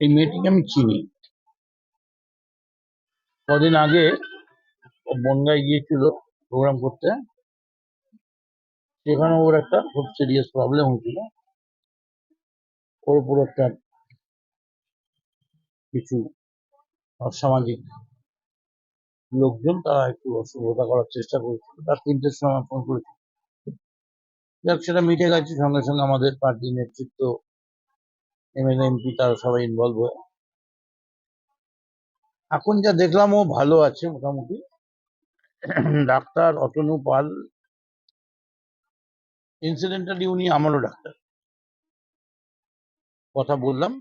এই মেয়েটিকে আমি চিনি। কদিন আগে ও বনগায় গিয়েছিল প্রোগ্রাম করতে। সেখানে ওর একটা খুব সিরিয়াস প্রবলেম হয়েছিল। ওর উপর একটা কিছু অসামাজিক লোকজন তারা একটু অসুবিধা করার চেষ্টা করেছিল। তার তিনটের সময় ফোন করেছিল। যাক, সেটা মিটে গেছে। সঙ্গে সঙ্গে আমাদের পার্টি নেতৃত্ব এমএলএ এমপি তারা সবাই ইনভলভ হয়ে। এখন যা দেখলাম, ও ভালো আছে মোটামুটি। ডাক্তার অতনু পাল। ইনসিডেন্টালি উনি আমারও ডাক্তার। কথা বললাম।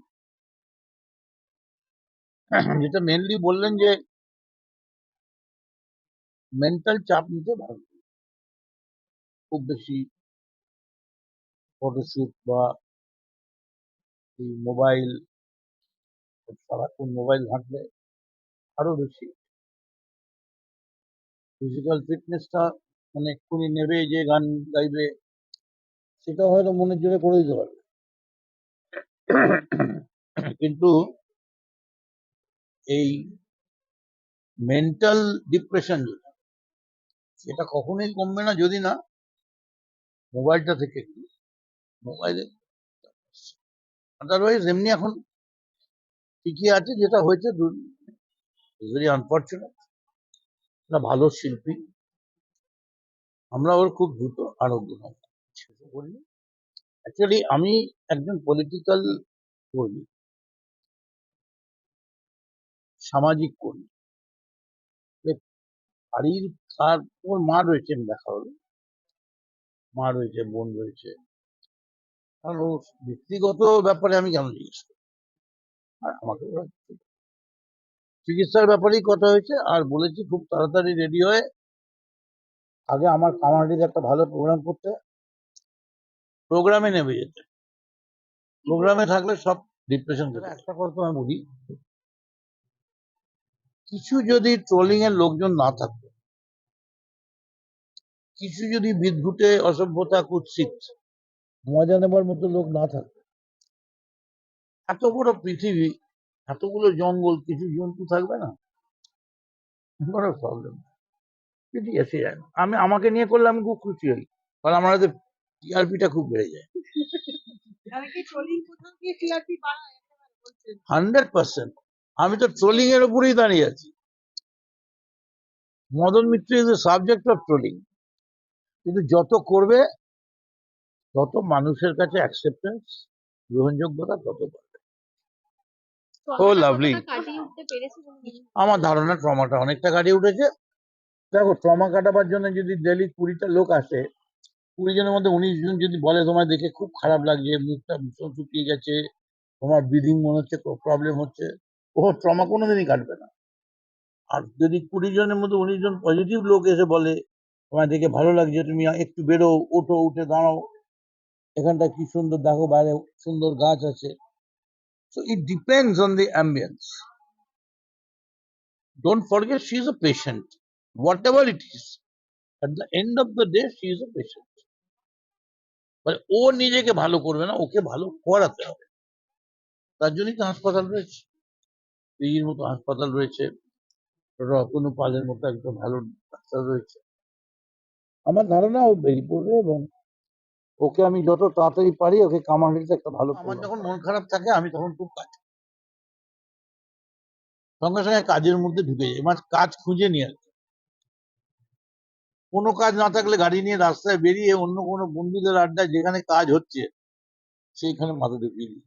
যেটা মেনলি বললেন যে মেন্টাল চাপ নিতে ভালো। খুব বেশি ফটোশুট বা এই মোবাইল সারাক্ষণ মোবাইল ঘাঁটলে আরও বেশি। ফিজিক্যাল ফিটনেসটা মানে এক্ষুনি নেবে যে গান গাইবে, সেটা হয়তো মনের জোরে করে দিতে পারবে। কিন্তু এই মেন্টাল ডিপ্রেশন যেটা, সেটা কখনোই কমবে না। যদি না, মোবাইলটা থেকে, মোবাইলে আদারওয়াইজ এমনি এখন ঠিকই আছে, যেটা হয়েছে ভেরি আনফর্চুনেট একটা ভালো শিল্পী। আমরা ওর খুব দ্রুত আরোগ্য হব। অ্যাকচুয়ালি আমি একজন পলিটিক্যাল কর্মী। সামাজিক কর্মী। বাড়ির তার ওর মা রয়েছে, আমি দেখা হলো মা রয়েছে, বোন রয়েছে। ও ব্যক্তিগত ব্যাপারে আমি কেন জিজ্ঞেস করি আমাকে চিকিৎসার ব্যাপারেই কথা হয়েছে, আর বলেছি খুব তাড়াতাড়ি রেডি হয়ে আগে আমার কামারডিতে একটা ভালো প্রোগ্রাম করতে। প্রোগ্রামে নেমে যেতে। প্রোগ্রামে থাকলে সব ডিপ্রেশন একটা কথা আমি বলি, কিছু যদি ট্রোলিং এর লোকজন না থাকতো কিছু যদি বিদ্ঘুটে অসভ্যতা কুৎসিত মজা নেবার মতো লোক না থাকতো এত বড় পৃথিবী এতগুলো জঙ্গল কিছু জন্তু থাকবে না। বড় প্রবলেম এসে যায় না। আমি আমাকে নিয়ে করলে আমি খুব খুশি হই। কারণ আমার হাতে টিআরপিটা খুব বেড়ে যায়। হান্ড্রেড পার্সেন্ট আমি তো ট্রোলিং এর উপরেই দাঁড়িয়ে আছি। Madan Mitra is subject of trolling কিন্তু যত করবে তত মানুষের কাছে অ্যাকসেপ্টেন্স গ্রহণযোগ্যতা তত বাড়বে। ও লাভলি? আমার ধারণা ট্রমাটা অনেকটা কাটিয়ে উঠেছে। দেখো ট্রমা কাটাবার জন্য যদি ডেলি কুড়িটা লোক আসে কুড়ি জনের মধ্যে উনিশ জন যদি বলে তোমায় দেখে খুব খারাপ লাগছে মুখটা ভীষণ শুকিয়ে গেছে তোমার ব্রিদিং মনে হচ্ছে প্রবলেম হচ্ছে। ও ট্রমা কোনোদিনই কাটবে না। আর যদি কুড়ি জনের মধ্যে উনিশ জন পজিটিভ লোক এসে বলে তোমায় দেখে ভালো লাগছে তুমি একটু বেরো ওঠো উঠে দাঁড়াও। এখানটা কি সুন্দর দেখো বাইরে সুন্দর গাছ আছে। So it depends on the ambience forget she is a patient whatever it is at the end of the day she is a patient মানে ও নিজেকে ভালো করবে না, ওকে ভালো করাতে হবে। তার জন্যই তো হাসপাতাল রয়েছে। পিজির মতো হাসপাতাল রয়েছে। রতনু পালের মতো একদম ভালো ডাক্তার রয়েছে। আমার ধারণা ও বেরিয়ে পড়বে এবং ওকে আমি যত তাড়াতাড়ি পারি ওকে কামারহাটিতে একটা ভালো আমার যখন মন খারাপ থাকে আমি তখন খুব কাজ সঙ্গে সঙ্গে কাজের মধ্যে ঢুকে যাই মানে কাজ খুঁজে নিয়ে আসি। কোনো কাজ না থাকলে গাড়ি নিয়ে রাস্তায় বেরিয়ে অন্য কোনো বন্ধুদের আড্ডায় যেখানে কাজ হচ্ছে সেইখানে মাথা ঢুকিয়ে দিই।